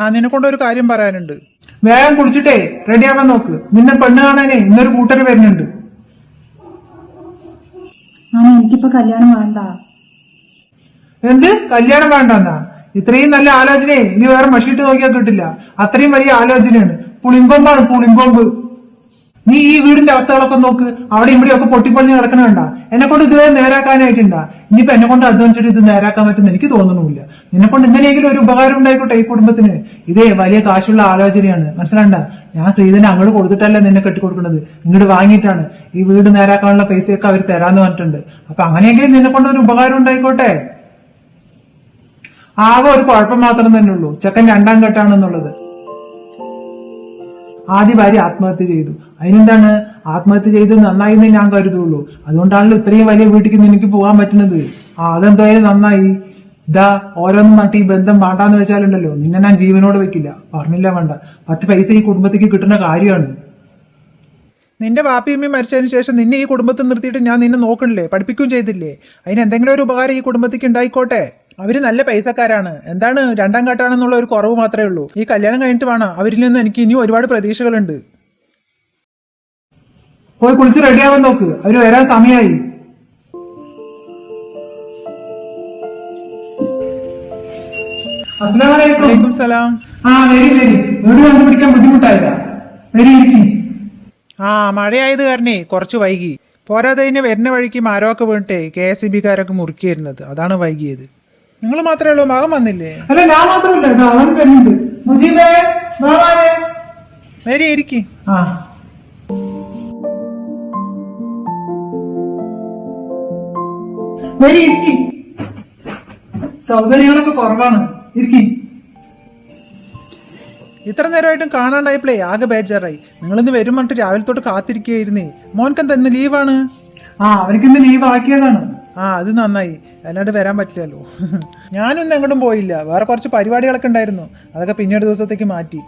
ആ നിന്നെക്കൊണ്ട് ഒരു കാര്യം പറയാനുണ്ട്. വേഗം കുളിച്ചിട്ടേ റെഡിയാവാൻ നോക്ക്. നിന്നെ പെണ്ണ് കാണാനേ ഇന്നൊരു കൂട്ടർ വരുന്നുണ്ട്. ആ എനിക്കിപ്പോ കല്യാണം വേണ്ട. എന്ത്? കല്യാണം വേണ്ടെന്നാ? ഇത്രയും നല്ല ആലോചനയെ ഇനി വേറെ മഷിട്ട് നോക്കിയാൽ കിട്ടില്ല. അത്രയും വലിയ ആലോചനയാണ്. പുളിമ്പൊമ്പാണ് പുളിങ്കൊമ്പ് നീ ഈ വീടിന്റെ അവസ്ഥകളൊക്കെ നോക്ക്. അവിടെ ഇവിടെ ഒക്കെ പൊട്ടിപ്പൊളിഞ്ഞ് കിടക്കണണ്ട എന്നെ കൊണ്ട് ഇതുവരെ നേരാക്കാനായിട്ടുണ്ടാ ഇനിയിപ്പോ എന്നെ കൊണ്ട് അധ്വാനിച്ചിട്ട് ഇത് നേരാക്കാൻ പറ്റുന്ന എനിക്ക് തോന്നണമില്ല നിന്നെ കൊണ്ട് എന്തിനെങ്കിലും ഒരു ഉപകാരം ഉണ്ടായിക്കോട്ടെ ഈ കുടുംബത്തിന്? ഇതേ വലിയ കാശുള്ള ആലോചനയാണ്. മനസ്സിലാണ്ട? ഞാൻ ശ്രീധനെ അങ്ങോട്ട് കൊടുത്തിട്ടല്ല നിന്നെ കെട്ടിക്കൊടുക്കുന്നത് ഇങ്ങോട്ട് വാങ്ങിയിട്ടാണ്. ഈ വീട് നേരാക്കാനുള്ള പൈസയൊക്കെ അവർ തരാന്ന് പറഞ്ഞിട്ടുണ്ട്. അപ്പൊ അങ്ങനെയെങ്കിലും നിന്നെ കൊണ്ട് ഒരു ഉപകാരം ഉണ്ടായിക്കോട്ടെ? ആകെ ഒരു കുഴപ്പം മാത്രം തന്നെ ഉള്ളൂ. ചെക്കൻ രണ്ടാം ഘട്ടാണെന്നുള്ളത് ആദ്യ ഭാര്യ ആത്മഹത്യ ചെയ്തു. അതിനെന്താണ്? ആത്മഹത്യ ചെയ്ത് നന്നായി ഞാൻ കരുതുള്ളൂ. അതുകൊണ്ടാണല്ലോ ഇത്രയും വലിയ വീട്ടിലേക്ക് നിനക്ക് പോകാൻ പറ്റുന്നത്. ആ അതെന്തായാലും നന്നായി. ഇതാ ഓരോന്നും നട്ട് ഈ ബന്ധം വേണ്ടാന്ന് വെച്ചാലുണ്ടല്ലോ. നിന്നെ ഞാൻ ജീവനോട് വെക്കില്ല. പറഞ്ഞില്ല വേണ്ട. പത്ത് പൈസ ഈ കുടുംബത്തേക്ക് കിട്ടുന്ന കാര്യമാണ്. നിന്റെ വാപ്പിയമ്മയും മരിച്ചതിന് ശേഷം നിന്നെ ഈ കുടുംബത്തിൽ നിർത്തിയിട്ട് ഞാൻ നിന്നെ നോക്കണില്ലേ? പഠിപ്പിക്കുകയും ചെയ്തില്ലേ? അതിന് എന്തെങ്കിലും ഒരു ഉപകാരം ഈ കുടുംബത്തേക്ക് ഉണ്ടായിക്കോട്ടെ? അവർ നല്ല പൈസക്കാരാണ്. എന്താണ് രണ്ടാം കാട്ടാണെന്നുള്ള ഒരു കുറവ് മാത്രമേ ഉള്ളൂ. ഈ കല്യാണം കഴിഞ്ഞിട്ട് വേണം. അവരിൽ നിന്ന് എനിക്ക് ഇനി ഒരുപാട് പ്രതീക്ഷകളുണ്ട്. പോയി കുളിച്ച് റെഡിയാവാൻ നോക്ക്. അവർ വരാൻ സമയമായി അസ്സലാമലൈക്കും. സലാം. ആ വരി വരി. വീട് കണ്ടുപിടിക്കാൻ ബുദ്ധിമുട്ടായതാ വരി ഇരിക്കും. ആ മഴയായത് കാരണേ കുറച്ച് വൈകി. പോരാതെ വരുന്ന വഴിക്ക് മരമൊക്കെ വീണിട്ടേ കെ എസ് ഇ ബിക്കാരൊക്കെ മുറുക്കിയിരുന്നത് അതാണ് വൈകിയത്. നിങ്ങൾ മാത്രമേ ഉള്ളൂ മകൻ വന്നില്ലേ? അല്ല ഞാൻ മാത്രമല്ല ഇത് അവൻ വരുന്നുണ്ട് മുജീബേ ബാബാവേ മേരി ഇരിക്കി. ആ. മേരി ഇരിക്കി. സൗകര്യങ്ങളൊക്കെ കുറവാണ്. ഇരിക്കി. ഇത്ര നേരമായിട്ടും കാണാണ്ടായപ്പോഴേ ആകെ ബേജാറായി. നിങ്ങളിന്ന് വരും പറഞ്ഞിട്ട് രാവിലെ തൊട്ട് കാത്തിരിക്കുകയായിരുന്നേ. മോൻക്കെന്താ ഇന്ന് ലീവാണ് ആ അവനിക്കിന്ന് ലീവ് ആക്കിയതാണ്. ആ അത് നന്നായി. അല്ലാണ്ട് വരാൻ പറ്റില്ലല്ലോ. ഞാനൊന്നും എങ്ങോട്ടും പോയില്ല. വേറെ കുറച്ച് പരിപാടികളൊക്കെ ഉണ്ടായിരുന്നു. അതൊക്കെ പിന്നീട് ദിവസത്തേക്ക് മാറ്റി.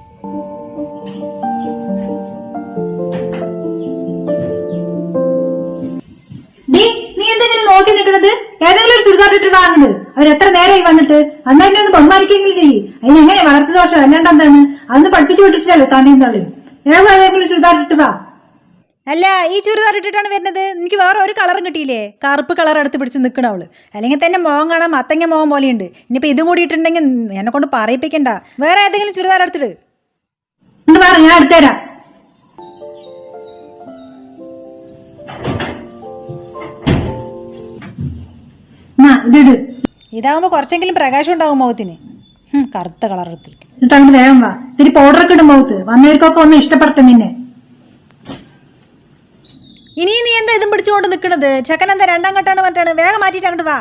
ഏതെങ്കിലും ചുരിദാർ ഇട്ട് വാങ്ങുന്നത് അവർ എത്ര നേരമായി വന്നിട്ട്? എങ്ങനെ വളർത്തു ദോഷം അല്ലാണ്ട് അന്ന്? പഠിപ്പിച്ചു വിട്ടിട്ടില്ലല്ലോ തന്നെ ഏതെങ്കിലും ചുരിദാർ അല്ല ഈ ചുരിദാർ ഇട്ടിട്ടാണ് വരുന്നത്. എനിക്ക് വേറെ ഒരു കളറും കിട്ടിയില്ലേ? കറുപ്പ് കളർ എടുത്ത് പിടിച്ച് നിൽക്കണ അവൾ. അല്ലെങ്കിൽ തന്നെ മോഹം കാണാൻ മത്തങ്ങ മോഹം പോലെയുണ്ട്. ഇനിയിപ്പോൾ ഇതും കൂടി ഇട്ടിട്ടുണ്ടെങ്കിൽ എന്നെ കൊണ്ട് പറയിപ്പിക്കണ്ട. വേറെ ഏതെങ്കിലും ചുരിദാർ എടുത്തിട്ട് ഞാൻ എടുത്തുതരാം ഇതാവുമ്പോ കുറച്ചെങ്കിലും പ്രകാശം ഉണ്ടാവും മുഖത്തിന്. കറുത്ത കളർ എടുത്തിരിക്കും എന്നിട്ട് അങ്ങോട്ട് വേഗം വാ. ഇത്തിരി ഒക്കെ ഇടും മുഖത്ത്. വന്നവർക്കൊക്കെ ഒന്ന് ഇഷ്ടപ്പെടുത്തും നിന്നെ. ഇനി നീ എന്താ ഇതും പിടിച്ചുകൊണ്ട് നിൽക്കണത് ചെക്കൻ എന്താ രണ്ടാം ഘട്ടാണ് മറ്റാണ്? വേഗം മാറ്റിയിട്ട് അങ്ങോട്ട് വാ.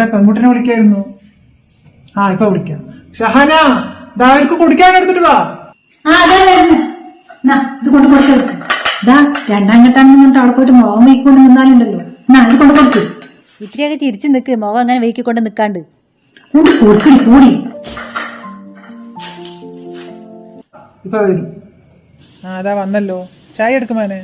അവിടെ പെൺകുട്ടിനെ വിളിക്കായിരുന്നു. ആ ഇപ്പൊ വിളിക്കാം. ഷഹന ദാ അവർക്ക് കുടിക്കാൻ എടുത്തിട്ട് വാ. ആ അതെ വരുന്നു. എന്നാ ഇത് കൊണ്ട് കൊടുത്തു വെക്ക്. ഇതാ രണ്ടാം ഘട്ടാണെന്ന് പറഞ്ഞിട്ട് അവിടെ പോയിട്ട് മുഖം വീക്കൊണ്ട് നിന്നാലുണ്ടല്ലോ. എന്നാ ഇത് കൊണ്ട് കൊടുത്തു ഇത്തിരിയൊക്കെ ചിരിച്ച് നിൽക്ക് മുഖം അങ്ങനെ വീക്കിക്കൊണ്ട് നിൽക്കാണ്ട് കൊടുക്കടി കൂടി ഇപ്പൊ വരും. ആ അതാ വന്നല്ലോ. ചായ എടുക്കുമാനെ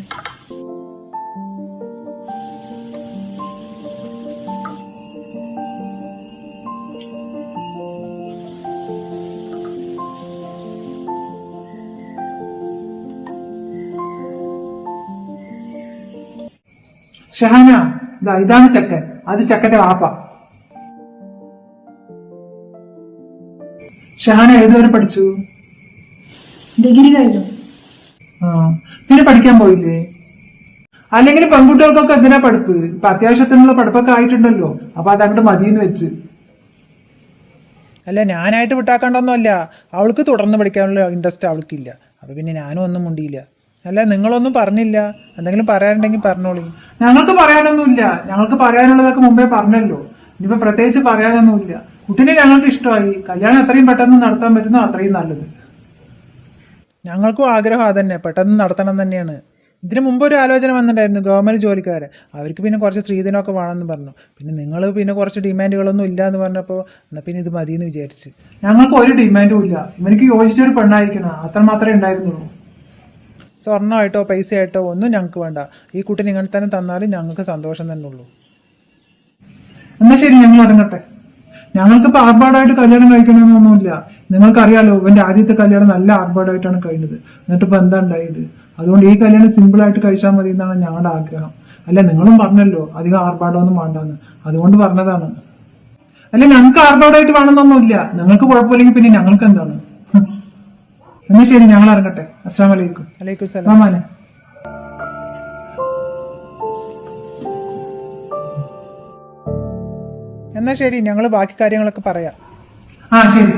ഷഹന ഇതാ ഇതാണ് ചെക്കൻ. അത് ചെക്കന്റെ വാപ്പ. ഷഹാന ഏതുവരെ പഠിച്ചു? ഡിഗ്രി കഴിഞ്ഞു. ആ പിന്നെ പഠിക്കാൻ പോയില്ലേ? അല്ലെങ്കിൽ പെൺകുട്ടികൾക്കൊക്കെ എന്തിനാ പഠിപ്പ്? ഇപ്പൊ അത്യാവശ്യത്തിനുള്ള പഠിപ്പൊക്കെ ആയിട്ടുണ്ടല്ലോ. അപ്പൊ അത് അങ്ങോട്ട് മതിയെന്ന് വെച്ച്. അല്ല ഞാനായിട്ട് വിട്ടാക്കണ്ടൊന്നുമല്ല. അവൾക്ക് തുടർന്ന് പഠിക്കാനുള്ള ഇൻട്രസ്റ്റ് അവൾക്കില്ല. അപ്പൊ പിന്നെ ഞാനും ഒന്നും മുണ്ടിയില്ല. അല്ല നിങ്ങളൊന്നും പറഞ്ഞില്ല. എന്തെങ്കിലും പറയാനുണ്ടെങ്കിൽ പറഞ്ഞോളി. ഞങ്ങൾക്ക് പറയാനൊന്നുമില്ല. ഞങ്ങൾക്ക് പറയാനുള്ളതൊക്കെ മുമ്പേ പറഞ്ഞല്ലോ. ഇനിയിപ്പോ പ്രത്യേകിച്ച് പറയാനൊന്നുമില്ല. കുട്ടിനെ ഞങ്ങൾക്ക് ഇഷ്ടമായി. കല്യാണം എത്രയും പെട്ടെന്ന് നടത്താൻ പറ്റുന്നോ അത്രയും നല്ലത്. ഞങ്ങൾക്കും ആഗ്രഹം അതന്നെ. പെട്ടെന്ന് നടത്തണം തന്നെയാണ്. ഇതിനു മുമ്പ് ഒരു ആലോചന വന്നിട്ടുണ്ടായിരുന്നു ഗവൺമെന്റ് ജോലിക്കാരെ അവർക്ക് പിന്നെ കുറച്ച് സ്ത്രീധനമൊക്കെ വേണമെന്ന് പറഞ്ഞു. പിന്നെ നിങ്ങൾ പിന്നെ കുറച്ച് ഡിമാൻഡുകളൊന്നും ഇല്ല എന്ന് പറഞ്ഞപ്പോൾ എന്നാൽ പിന്നെ ഇത് മതിയെന്ന് വിചാരിച്ചു. ഞങ്ങൾക്ക് ഒരു ഡിമാൻഡും ഇല്ല. ഇവനിക്ക് യോജിച്ചൊരു പെണ്ണായിരിക്കണം. അത്ര മാത്രമേ ഉണ്ടായിരുന്നുള്ളൂ. സ്വർണമായിട്ടോ പൈസയായിട്ടോ ഒന്നും ഞങ്ങൾക്ക് വേണ്ട. ഈ കുട്ടി നിങ്ങൾ തന്നെ തന്നാലും ഞങ്ങൾക്ക് സന്തോഷം തന്നെ ഉള്ളൂ. എന്നാ ശരി ഞങ്ങൾ ഇറങ്ങട്ടെ. ഞങ്ങൾക്കിപ്പോൾ ആർഭാടായിട്ട് കല്യാണം കഴിക്കണമെന്നൊന്നുമില്ല. നിങ്ങൾക്കറിയാലോ ഇവന്റെ ആദ്യത്തെ കല്യാണം നല്ല ആർഭാടായിട്ടാണ് കഴിഞ്ഞത്. എന്നിട്ടിപ്പോൾ എന്താ ഉണ്ടായത്? അതുകൊണ്ട് ഈ കല്യാണം സിമ്പിൾ ആയിട്ട് കഴിച്ചാൽ മതി എന്നാണ് ഞങ്ങളുടെ ആഗ്രഹം. അല്ല നിങ്ങളും പറഞ്ഞല്ലോ അധികം ആർഭാടമൊന്നും വേണ്ടെന്ന്. അതുകൊണ്ട് പറഞ്ഞതാണ്. അല്ല ഞങ്ങൾക്ക് ആർഭാടായിട്ട് വേണമെന്നൊന്നുമില്ല. നിങ്ങൾക്ക് കുഴപ്പമില്ലെങ്കിൽ പിന്നെ ഞങ്ങൾക്ക് എന്താണ്? എന്നാ ശരി ഞങ്ങൾ ഇറങ്ങട്ടെ. അസ്സാം വലൈക്കും സലാം. മാമാനെ എന്നാൽ ശരി ഞങ്ങൾ ബാക്കി കാര്യങ്ങളൊക്കെ പറയാം. ആ ശരി.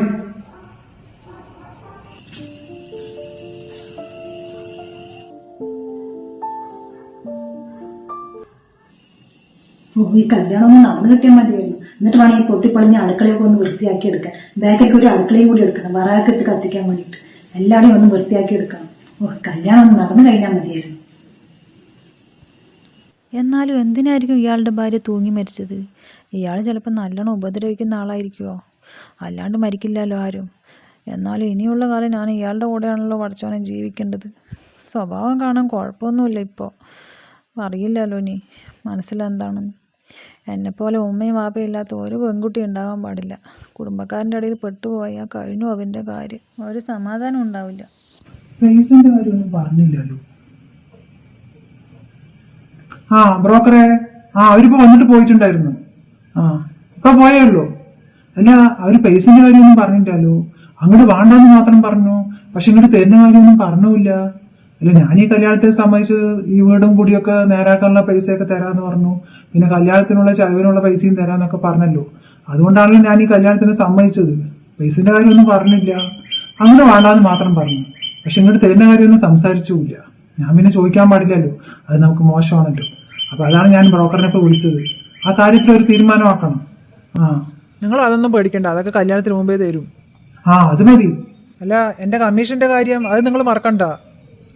ഓ ഈ കല്യാണം ഒന്ന് നടന്നു കിട്ടിയാൽ മതിയായിരുന്നു. എന്നിട്ട് വേണമെങ്കിൽ പൊട്ടിപ്പൊളിഞ്ഞ അടുക്കളയൊക്കെ ഒന്ന് വൃത്തിയാക്കി എടുക്കാൻ. ബാക്കൊക്കെ ഒരു അടുക്കളയും കൂടി എടുക്കണം. വറാക്കിട്ട് കത്തിക്കാൻ വേണ്ടിയിട്ട്. എല്ലാവരെയും ഒന്ന് വൃത്തിയാക്കി എടുക്കണം. ഓ കല്യാണം നടന്നു കഴിഞ്ഞാൽ മതിയായിരുന്നു. എന്നാലും എന്തിനായിരിക്കും ഇയാളുടെ ഭാര്യ തൂങ്ങി മരിച്ചത്? ഇയാൾ ചിലപ്പോൾ നല്ലോണം ഉപദ്രവിക്കുന്ന ആളായിരിക്കുമോ അല്ലാണ്ട് മരിക്കില്ലല്ലോ ആരും. എന്നാലും ഇനിയുള്ള കാലം ഞാൻ ഇയാളുടെ കൂടെയാണല്ലോ പഠിച്ചോനെ ജീവിക്കേണ്ടത്. സ്വഭാവം കാണാൻ കുഴപ്പമൊന്നുമില്ല ഇപ്പോൾ അറിയില്ലല്ലോ ഇനി മനസ്സിലെന്താണെന്ന്. എന്നെപ്പോലെ ഉമ്മയും വാപ്പയും ഇല്ലാത്ത ഒരു പെൺകുട്ടി ഉണ്ടാകാൻ പാടില്ല. കുടുംബക്കാരന്റെ ഇടയിൽ പെട്ടുപോയാൽ കഴിഞ്ഞു അവന്റെ കാര്യം. ഒരു സമാധാനം ഉണ്ടാവില്ല. പ്രൈസിന്റെ കാര്യമൊന്നും പറഞ്ഞില്ലല്ലോ. ആ ബ്രോക്കറെ ആ അവരിപ്പോ വന്നിട്ട് പോയിട്ടുണ്ടായിരുന്നു. ആ ഇപ്പൊ പോയേ ഉള്ളൂ. അല്ല അവർ പൈസന്റെ കാര്യമൊന്നും പറഞ്ഞില്ലല്ലോ. അങ്ങോട്ട് വേണ്ടെന്ന് മാത്രം പറഞ്ഞു. പക്ഷെ ഇങ്ങോട്ട് തരുന്ന കാര്യമൊന്നും പറഞ്ഞില്ല. അല്ല ഞാൻ ഈ കല്യാണത്തെ സംബന്ധിച്ച് ഈ വീടും കൂടിയൊക്കെ നേരാക്കാനുള്ള പൈസയൊക്കെ തരാന്ന് പറഞ്ഞു. പിന്നെ കല്യാണത്തിനുള്ള ചെലവിനുള്ള പൈസയും തരാന്നൊക്കെ പറഞ്ഞല്ലോ. അതുകൊണ്ടാണല്ലോ ഞാൻ ഈ കല്യാണത്തിന് സമ്മതിച്ചത്. പൈസന്റെ കാര്യമൊന്നും പറഞ്ഞില്ല. അങ്ങനെ വേണ്ടാന്ന് മാത്രം പറഞ്ഞു. പക്ഷെ ഇങ്ങോട്ട് തരുന്ന കാര്യമൊന്നും സംസാരിച്ചുമില്ല. ഞാൻ പിന്നെ ചോദിക്കാൻ പാടില്ലല്ലോ. അത് നമുക്ക് മോശമാണല്ലോ. അപ്പൊ അതാണ് ഞാൻ ബ്രോക്കറിനെ ഇപ്പൊ വിളിച്ചത്. ആ കാര്യത്തിൽ ഒരു തീരുമാനമാക്കണം. ആ. നിങ്ങൾ അതൊന്നും പേടിക്കണ്ട. അതൊക്കെ കല്യാണത്തിന് മുമ്പേ തരും. ആ അത് മതി. അല്ല എന്റെ കമ്മീഷന്റെ കാര്യം അത് നിങ്ങൾ മറക്കണ്ട.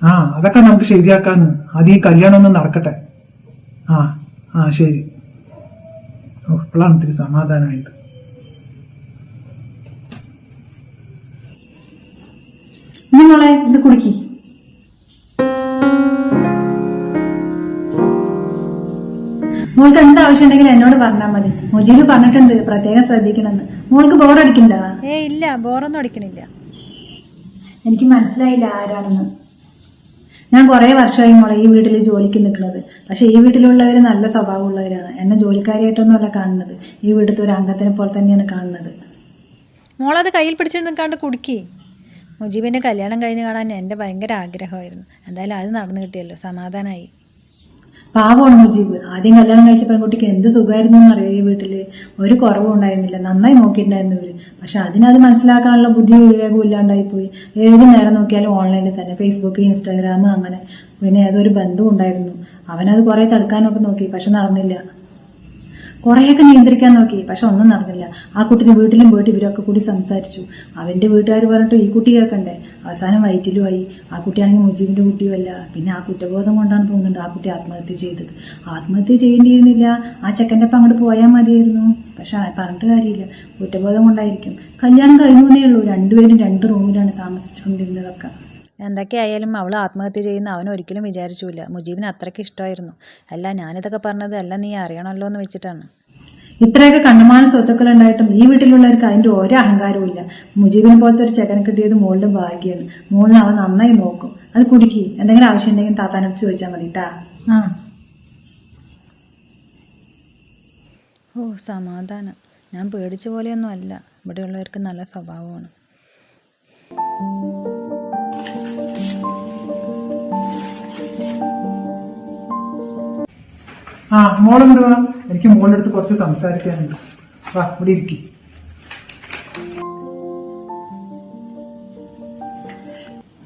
ആ അതൊക്കെ നമുക്ക് ശരിയാക്കാന്ന്. ആദ്യം ഈ കല്യാണം ഒന്ന് നടക്കട്ടെ. ആ ആ ശരി. ഓ ഇപ്പോഴാണ് ഇത്തിരി സമാധാനമായത് നിങ്ങളെ മോളെ ഇത് കുടിക്കി മോൾക്ക് എന്ത് ആവശ്യം ഉണ്ടെങ്കിലും എന്നോട് പറഞ്ഞാൽ മതി. മുജീബ് പറഞ്ഞിട്ടുണ്ട് പ്രത്യേകം ശ്രദ്ധിക്കണമെന്ന്. മോൾക്ക് ബോറടിക്കണ്ട ഏ ഇല്ല ബോറൊന്നും അടിക്കണില്ല. എനിക്ക് മനസ്സിലായില്ല ആരാണെന്ന്. ഞാൻ കുറേ വർഷമായി മോളെ ഈ വീട്ടിൽ ജോലിക്ക് നിൽക്കുന്നത്. പക്ഷേ ഈ വീട്ടിലുള്ളവർ നല്ല സ്വഭാവമുള്ളവരാണ്. എന്നെ ജോലിക്കാരിയായിട്ടൊന്നുമല്ല കാണുന്നത്. ഈ വീട്ടിലത്തെ ഒരു അംഗത്തിനെ പോലെ തന്നെയാണ് കാണുന്നത്. മോളത് കയ്യിൽ പിടിച്ചിട്ട് നിൽക്കാണ്ട് കുടുക്കി. മുജീബിന്റെ കല്യാണം കഴിഞ്ഞ് കാണാൻ എന്റെ ഭയങ്കര ആഗ്രഹമായിരുന്നു. എന്തായാലും അത് നടന്നു കിട്ടിയല്ലോ. സമാധാനമായി പാവമാണ് മുജീബ് ആദ്യം കല്യാണം കഴിച്ച പെൺകുട്ടിക്ക് എന്ത് സുഖമായിരുന്നു എന്നറിയോ ഈ വീട്ടിൽ ഒരു കുറവും ഉണ്ടായിരുന്നില്ല. നന്നായി നോക്കിയിട്ടുണ്ടായിരുന്നു ഇവർ. പക്ഷെ അതിനത് മനസ്സിലാക്കാനുള്ള ബുദ്ധി വിവേകവും ഇല്ലാണ്ടായി പോയി. ഏത് നേരം നോക്കിയാലും ഓൺലൈനിൽ തന്നെ. ഫേസ്ബുക്ക് ഇൻസ്റ്റാഗ്രാം അങ്ങനെ. പിന്നെ ഏതൊരു ബന്ധവും ഉണ്ടായിരുന്നു. അവനത് കുറെ തടുക്കാനൊക്കെ നോക്കി. പക്ഷെ നടന്നില്ല. കുറേയൊക്കെ നിയന്ത്രിക്കാൻ നോക്കി. പക്ഷെ ഒന്നും നടന്നില്ല. ആ കുട്ടിന് വീട്ടിലും പോയിട്ട് ഇവരൊക്കെ കൂടി സംസാരിച്ചു. അവന്റെ വീട്ടുകാർ പറഞ്ഞിട്ട് ഈ കുട്ടി കേൾക്കണ്ടേ? അവസാനം വയറ്റിലുമായി ആ കുട്ടിയാണെങ്കിൽ മുജീബിന്റെ കുട്ടിയുമല്ല പിന്നെ ആ കുറ്റബോധം കൊണ്ടാണ് തോന്നുന്നുണ്ട് ആ കുട്ടി ആത്മഹത്യ ചെയ്തത്. ആത്മഹത്യ ചെയ്യേണ്ടിയിരുന്നില്ല. ആ ചെക്കന്റെ അപ്പം അങ്ങോട്ട് പോയാൽ മതിയായിരുന്നു. പക്ഷെ പറഞ്ഞിട്ട് കാര്യമില്ല. കുറ്റബോധം കൊണ്ടായിരിക്കും. കല്യാണം കഴിഞ്ഞു എന്നേ ഉള്ളൂ. രണ്ടുപേരും രണ്ട് റൂമിലാണ് താമസിച്ചുകൊണ്ടിരുന്നതൊക്കെ. എന്തൊക്കെയായാലും അവൾ ആത്മഹത്യ ചെയ്യുന്ന അവൻ ഒരിക്കലും വിചാരിച്ചില്ല മുജീബിന് അത്രയ്ക്ക് ഇഷ്ടമായിരുന്നു. അല്ല ഞാനിതൊക്കെ പറഞ്ഞത് അല്ല നീ അറിയണമല്ലോ എന്ന് വെച്ചിട്ടാണ്. ഇത്രയൊക്കെ കണ്ണുമാന സ്വത്തുക്കൾ ഉണ്ടായിട്ടും ഈ വീട്ടിലുള്ളവർക്ക് അതിന്റെ ഒരു അഹങ്കാരവും ഇല്ല. മുജീബിനെ പോലത്തെ ഒരു ചെക്കനെ കിട്ടിയത് മോളുടെ ഭാഗ്യമാണ് മോളിനെ അവൻ നന്നായി നോക്കും. അത് കുടിക്കി. എന്തെങ്കിലും ആവശ്യം ഉണ്ടെങ്കിൽ താത്താനോട് ചോദിച്ചാൽ മതി കേട്ടാ ആ. ഓ സമാധാനം. ഞാൻ പേടിച്ച പോലെയൊന്നും അല്ല. ഇവിടെയുള്ളവർക്ക് നല്ല സ്വഭാവമാണ്. ആ മോളിങ്ങോട്ട് വാ എനിക്ക് മോളുടെ അടുത്ത് കുറച്ച് സംസാരിക്കാനുണ്ട്. വാ ഇവിടെ ഇരിക്കും.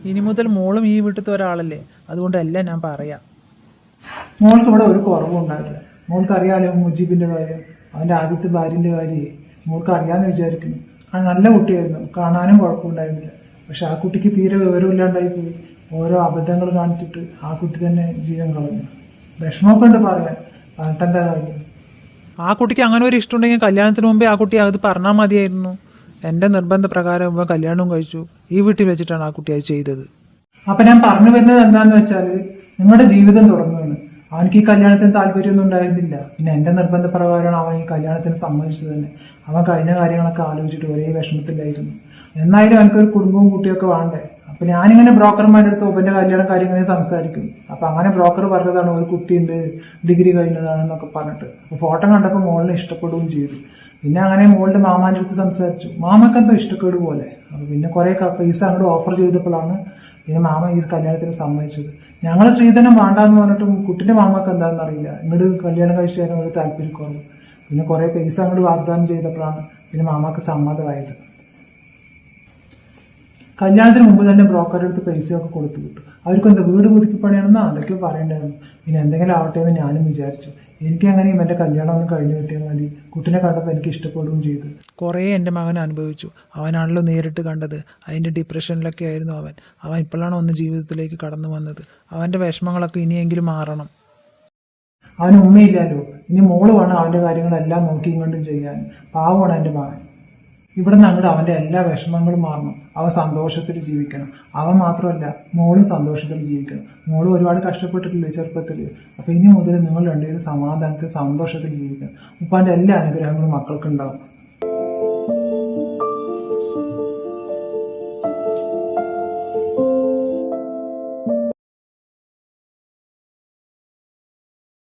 ഇനി മുതൽ മോളും ഈ വീട്ടിലത്തെ ഒരാളല്ലേ? അതുകൊണ്ട് എല്ലാം ഞാൻ പറയാം. മോൾക്ക് ഇവിടെ ഒരു കുറവും ഉണ്ടായില്ല മോൾക്ക് അറിയാലോ മുജീബിന്റെ കാര്യം അവന്റെ ആദ്യത്തെ ഭാര്യന്റെ കാര്യേ. മോൾക്ക് അറിയാന്ന് വിചാരിക്കുന്നു. ആ നല്ല കുട്ടിയായിരുന്നു. കാണാനും കുഴപ്പമുണ്ടായിരുന്നില്ല. പക്ഷെ ആ കുട്ടിക്ക് തീരെ വിവരമില്ലാണ്ടായി പോയി. ഓരോ അബദ്ധങ്ങൾ കാണിച്ചിട്ട് ആ കുട്ടി തന്നെ ജീവൻ കളഞ്ഞു. വിഷമമൊക്കെ ഉണ്ട് പറയാൻ. ആ കുട്ടിക്ക് അങ്ങനെ ഒരു ഇഷ്ടമുണ്ടെങ്കിൽ കല്യാണത്തിന് മുമ്പേ ആ കുട്ടി അത് പറഞ്ഞാൽ മതിയായിരുന്നു. എന്റെ നിർബന്ധ പ്രകാരം ഇവൻ കല്യാണവും കഴിച്ചു. ഈ വീട്ടിൽ വെച്ചിട്ടാണ് ആ കുട്ടി അത് ചെയ്തത്. അപ്പൊ ഞാൻ പറഞ്ഞു വരുന്നത് എന്താന്ന് വെച്ചാൽ നിങ്ങളുടെ ജീവിതം തുടങ്ങുകയാണ്. അവനക്ക് ഈ കല്യാണത്തിന് താല്പര്യമൊന്നും ഉണ്ടായിരുന്നില്ല. പിന്നെ എന്റെ നിർബന്ധ പ്രകാരമാണ് അവൻ ഈ കല്യാണത്തിന് സമ്മതിച്ചത് തന്നെ. അവൻ കഴിഞ്ഞ കാര്യങ്ങളൊക്കെ ആലോചിച്ചിട്ട് ഒരേ വിഷമത്തിലായിരുന്നു. എന്നായാലും അവനക്കൊരു കുടുംബവും കുട്ടിയൊക്കെ വേണ്ടേ? അപ്പൊ ഞാനിങ്ങനെ ബ്രോക്കർമാരുടെ അടുത്ത് ഒപ്പന്റെ കല്യാണ കാര്യങ്ങളെ സംസാരിക്കും. അപ്പൊ അങ്ങനെ ബ്രോക്കർ പറഞ്ഞതാണ് ഒരു കുട്ടിയുണ്ട് ഡിഗ്രി കഴിഞ്ഞതാണെന്നൊക്കെ പറഞ്ഞിട്ട്. ഫോട്ടോ കണ്ടപ്പോൾ മോളിനെ ഇഷ്ടപ്പെടുകയും ചെയ്തു. പിന്നെ അങ്ങനെ മോളുടെ മാമാന്റെ അടുത്ത് സംസാരിച്ചു. മാമക്ക് എന്തോ ഇഷ്ടക്കേട് പോലെ. അപ്പൊ പിന്നെ കുറെ പൈസ അങ്ങോട്ട് ഓഫർ ചെയ്തപ്പോഴാണ് പിന്നെ മാമ ഈ കല്യാണത്തിന് സമ്മതിച്ചത്. ഞങ്ങൾ ശ്രീധനം വേണ്ടാന്ന് പറഞ്ഞിട്ടും കുട്ടിന്റെ മാമക്ക് എന്താണെന്ന് അറിയില്ല. ഇങ്ങോട്ട് കല്യാണം കഴിച്ചു തരാൻ ഒരു താല്പര്യക്കുറവ്. പിന്നെ കുറെ പൈസ അങ്ങോട്ട് വാഗ്ദാനം ചെയ്തപ്പോഴാണ് പിന്നെ മാമാക്ക് സമ്മതമായത്. കല്യാണത്തിന് മുമ്പ് തന്നെ ബ്രോക്കറുടെ അടുത്ത് പൈസയൊക്കെ കൊടുത്തു വിട്ടു. അവർക്ക് എന്താ വീട് പുതുക്കി പണിയണമെന്നാ അതൊക്കെ പറയണ്ടായിരുന്നു. പിന്നെ എന്തെങ്കിലും ആവട്ടെ എന്ന് ഞാനും വിചാരിച്ചു. എനിക്ക് അങ്ങനെ എന്റെ കല്യാണം ഒന്ന് കഴിഞ്ഞു കിട്ടിയാൽ മതി. കുട്ടിനെ കണ്ടപ്പോൾ എനിക്ക് ഇഷ്ടപ്പെടുകയും ചെയ്തു. കുറേ എന്റെ മകൻ അനുഭവിച്ചു. അവനാണല്ലോ നേരിട്ട് കണ്ടത്. അതിന്റെ ഡിപ്രഷനിലൊക്കെ ആയിരുന്നു അവൻ. അവൻ ഇപ്പോഴാണ് ഒന്ന് ജീവിതത്തിലേക്ക് കടന്നു വന്നത്. അവന്റെ വിഷമങ്ങളൊക്കെ ഇനിയെങ്കിലും മാറണം. അവന് ഉമ്മയില്ലല്ലോ. ഇനി മോൾ വേണം അവന്റെ കാര്യങ്ങളെല്ലാം നോക്കിയും കൊണ്ടും ചെയ്യാൻ. പാവമാണ് എന്റെ മകൻ. ഇവിടെ നിന്ന് അങ്ങോട്ട് അവന്റെ എല്ലാ വിഷമങ്ങളും മാറണം അവൻ സന്തോഷത്തിൽ ജീവിക്കണം. അവൻ മാത്രമല്ല മോളും സന്തോഷത്തിൽ ജീവിക്കണം. മോൾ ഒരുപാട് കഷ്ടപ്പെട്ടിട്ടില്ലേ ചെറുപ്പത്തിൽ അപ്പോൾ ഇനി മുതൽ നിങ്ങൾ രണ്ടുപേരും സമാധാനത്തിൽ സന്തോഷത്തിൽ ജീവിക്കണം. ഉപ്പാന്റെ എല്ലാ അനുഗ്രഹങ്ങളും മക്കൾക്ക് ഉണ്ടാവും